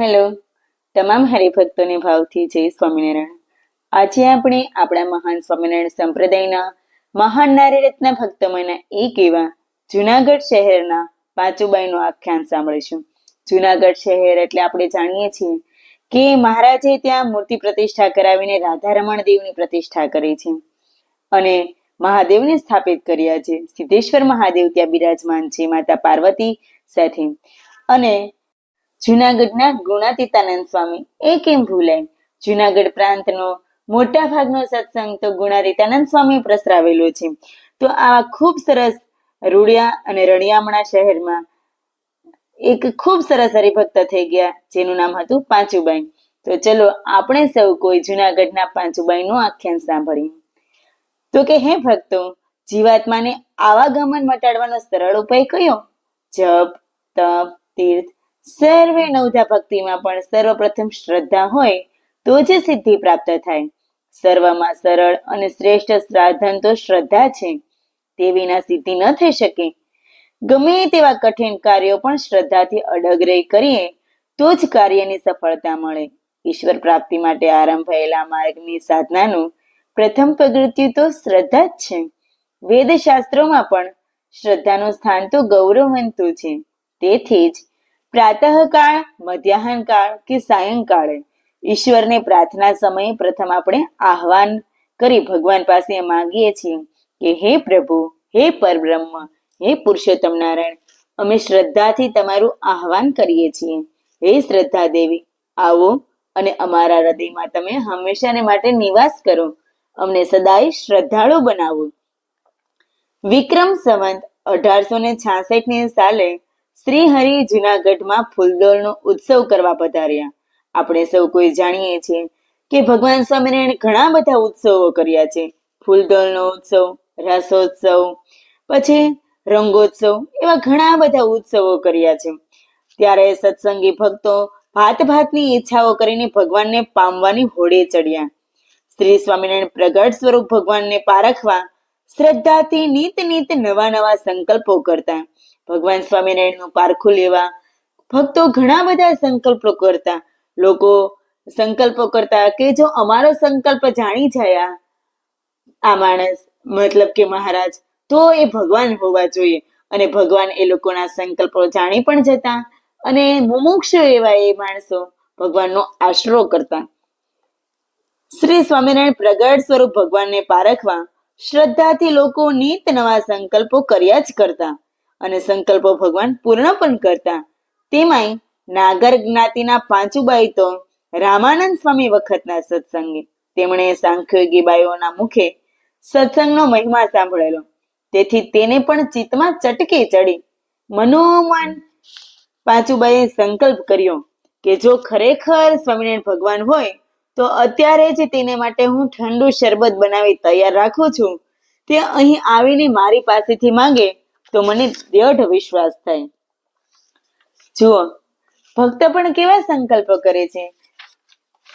Hello. તમામ હરિભક્તોને ભાવથી જય સ્વામિનારાયણ. આજે આપણે આપણા મહાન સ્વામિનારાયણ સંપ્રદાયના મહાન નારીરત્ન ભક્તોમાંના એક એવા જુનાગઢ શહેરના પાંચુબાઈનું આખ્યાન સાંભળીશું. જુનાગઢ શહેર એટલે આપણે જાણીએ છીએ કે મહારાજે ત્યાં મૂર્તિ પ્રતિષ્ઠા કરાવીને રાધારમણ દેવની પ્રતિષ્ઠા કરી છે. અને મહાદેવને સ્થાપિત કર્યા છે સિદ્ધેશ્વર મહાદેવ ત્યાં બિરાજમાન છે માતા પાર્વતી સાથે. અને જુનાગઢના ગુણાતીતાનંદ સ્વામી. એ કેમ ભૂલાય? જુનાગઢ પ્રાંતનો મોટા ભાગનો સત્સંગ તો ગુણાતીતાનંદ સ્વામી પ્રસરાવેલો છે. તો આ ખૂબ સરસ રૂડિયા અને રણિયામણા શહેરમાં એક ખૂબ સરસ હરિભક્ત થઈ ગયા, જેનું નામ હતું પાંચુબાઈ. તો ચલો, આપણે સૌ કોઈ જુનાગઢના પાંચુબાઈનું આખ્યાન સાંભળીએ. તો કે, હે ભક્તો, જીવાત્માને આવાગમન મટાડવાનો સરળ ઉપાય કયો? જપ, તપ, તીર્થ સર્વે નવધા ભક્તિમાં પણ સર્વપ્રથમ શ્રદ્ધા હોય તો જ સિદ્ધિ પ્રાપ્ત થાય. સર્વમાં સરળ અને શ્રેષ્ઠ શ્રાદ્ધન તો શ્રદ્ધા છે. તે વિના સિદ્ધિ ન થઈ શકે. ગમે તેવા કઠિન કાર્યો પણ શ્રદ્ધાથી અડગ કરીએ, તો જ કાર્યની સફળતા મળે. ઈશ્વર પ્રાપ્તિ માટે આરંભાયેલા માર્ગની સાધનાનું પ્રથમ પગથિયું તો શ્રદ્ધા જ છે. વેદ શાસ્ત્રોમાં પણ શ્રદ્ધાનું સ્થાન તો ગૌરવવંતું છે. તેથી જ પ્રાતઃકાળ, મધ્યાહનકાળ કે સાયંકાળે? ઈશ્વરને પ્રાર્થના સમયે પ્રથમ આપણે આહવાન કરી ભગવાન પાસે માંગીએ છીએ કે, હે પ્રભુ, હે પરબ્રહ્મ, હે પુરુષોત્તમ નારાયણ, અમે શ્રદ્ધાથી તમારું આહવાન કરીએ છીએ. હે શ્રદ્ધા દેવી, આવો અને અમારા હૃદયમાં તમે હંમેશાને માટે નિવાસ કરો. અમને સદાય શ્રદ્ધાળુ બનાવો. વિક્રમ સંવંત અઢારસો ને છાસઠની સાલે શ્રી હરિ જુનાગઢમાં ફૂલદોળનો ઉત્સવ કરવા પધાર્યા. આપણે સૌ કોઈ જાણીએ છીએ કે ભગવાન સ્વામિનારાયણ ઘણા બધા ઉત્સવો કર્યા છે. ફૂલદોળનો ઉત્સવ, રાસોત્સવ, પછી રંગોત્સવ એવા ઘણા બધા ઉત્સવો કર્યા છે. ત્યારે સત્સંગી ભક્તો ભાત ભાતની ઈચ્છાઓ કરીને ભગવાનને પામવાની હોડે ચડ્યા. શ્રી સ્વામિનારાયણ પ્રગટ સ્વરૂપ ભગવાનને પારખવા શ્રદ્ધાથી નીત નીત નવા નવા સંકલ્પો કરતા. ભગવાન સ્વામિનારાયણનું પારખું લેવા. ભક્તો ઘણા બધા સંકલ્પો કરતા. લોકો સંકલ્પો કરતા કે જો અમારો સંકલ્પ જાણી જાય આ માણસ, મતલબ કે મહારાજ, તો એ ભગવાન હોવા જોઈએ. અને ભગવાન એ લોકોના સંકલ્પો જાણી પણ જતા અને મુમુક્ષ એવા એ માણસો ભગવાનનો આશરો કરતા. શ્રી સ્વામિનારાયણ પ્રગટ સ્વરૂપ ભગવાનને પારખવા શ્રદ્ધાથી લોકો નિત નવા સંકલ્પો કર્યા જ કરતા. અને સંકલ્પો ભગવાન પૂર્ણ પણ કરતા. તેમાંય નાગર જ્ઞાતિના પાંચુબાઈ તો રામાનંદ સ્વામી વખતના સત્સંગે. તેમણે સાંખ્યોગી બાઈઓના મુખે સત્સંગનો મહિમા સાંભળેલો. તેથી તેને પણ ચિત્તમાં ચટકી ચડી. મનોમન પાંચુબાઈએ સંકલ્પ કર્યો કે જો ખરેખર સ્વામિનારાયણ ભગવાન હોય, તો અત્યારે જ તેને માટે હું ઠંડુ શરબત બનાવી તૈયાર રાખું છું. તે અહીં આવીને મારી પાસેથી માંગે તો મને દ્રઢ વિશ્વાસ થાય. જુઓ, ભક્ત પણ કેવા સંકલ્પ કરે છે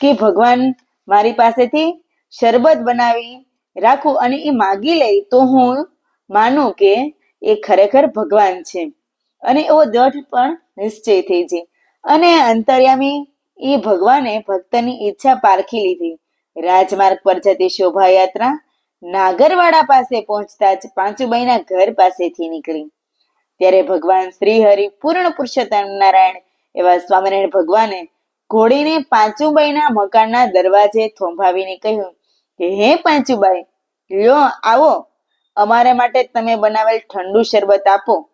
કે ભગવાન મારી પાસેથી શરબત બનાવી રાખું અને એ માગી લે તો હું માનું કે એ ખરેખર ભગવાન છે. અને એવો દ્રઢ પણ નિશ્ચય થઈ છે. અને અંતર્યામી એ ભગવાને ભક્તની ઈચ્છા પારખી લીધી. રાજમાર્ગ પર જતી શોભાયાત્રા નાગરવાડા પાસે પહોંચતા જ પાંચુબાઈના ઘર પાસેથી નીકળી. ત્યારે ભગવાન શ્રી હરિ પૂર્ણ પુરુષોત્તમ નારાયણ એવા સ્વામિનારાયણ ભગવાને ઘોડીને પાંચુબાઈના મકાનના દરવાજે થોંભાવીને કહ્યું કે, હે પાંચુબાઈ, લ્યો આવો. અમારા માટે તમે બનાવેલ ઠંડુ શરબત આપો.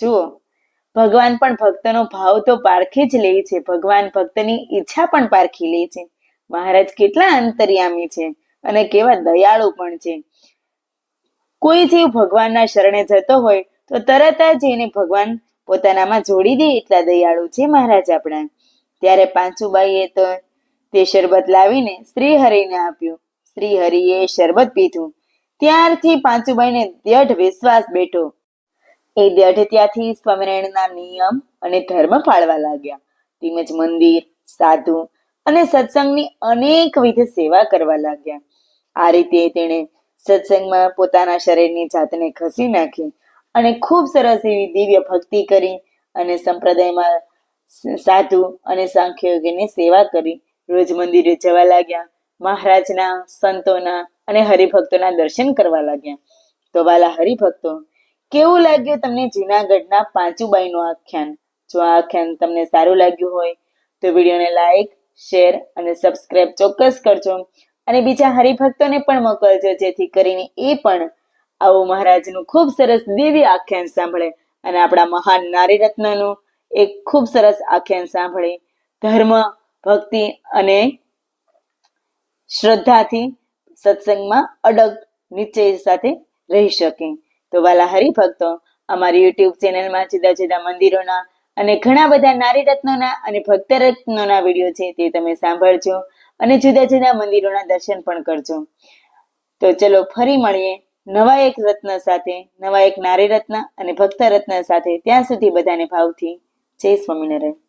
જુઓ, ભગવાન પણ ભક્તનો ભાવ તો પારખી જ લે છે. ભગવાન ભક્તની ઈચ્છા પણ પારખી લે છે. મહારાજ કેટલા અંતર્યામી છે. અને કેવા દયાળુ પણ છે. કોઈ જીવ ભગવાનના શરણે જતો હોય, તો તરત જ એને ભગવાન પોતાનામાં જોડી દે એટલા દયાળુ છે મહારાજ આપણા. ત્યારે પાંચુબાઈએ તો તે શરબત લાવીને શ્રી હરિને આપ્યું. શ્રી હરિએ શરબત પીધું. ત્યારથી પાંચુબાઈને દઢ વિશ્વાસ બેઠો. એ દઢ ત્યાંથી સ્વામિનારાયણના નિયમ અને ધર્મ પાળવા લાગ્યા. તેમજ મંદિર, સાધુ અને સત્સંગની અનેકવિધ સેવા કરવા લાગ્યા. આ રીતે તેણે સત્સંગમાં પોતાના શરીરની જાતને ખસી નાખી અને ખૂબ સરસ એવી દિવ્ય ભક્તિ કરી અને સંપ્રદાયમાં સાધુ અને સાંખ્યયોગીની સેવા કરી. રોજ મંદિરે જવા લાગ્યા, મહારાજના સંતોના અને હરિભક્તોના દર્શન કરવા લાગ્યા. તો વાલા હરિભક્તો, કેવું લાગ્યું તમને જુનાગઢના પાંચુબાઈનું આખ્યાન? જો આ આખ્યાન તમને સારું લાગ્યું હોય, તો વિડીયોને લાઈક શેર અને સબસ્ક્રાઇબ ચોક્કસ કરજો. અને બીજા હરિભક્તોને પણ મોકલજો, જેથી કરીને એ પણ આવું મહારાજનું ખૂબ સરસ દિવ્ય આખ્યાન સાંભળે અને આપણા મહાન નારી રત્નનું એક ખૂબ સરસ આખ્યાન સાંભળે. ધર્મ, ભક્તિ અને શ્રદ્ધાથી સત્સંગમાં અડગ નિશ્ચય સાથે રહી શકે. તો વાલા હરિભક્તો, અમારી યુટ્યુબ ચેનલમાં જુદા જુદા મંદિરોના અને ઘણા બધા નારી રત્નોના અને ભક્ત રત્નોના વીડિયો છે તે તમે સાંભળજો અને જુદા જુદા મંદિરોના દર્શન પણ કરજો. તો ચલો ફરી મળીએ નવા એક રત્ન સાથે, નવા એક નારી રત્ન અને ભક્ત રત્ન સાથે ત્યાં સુધી બધાને ભાવથી જય સ્વામિનારાયણ.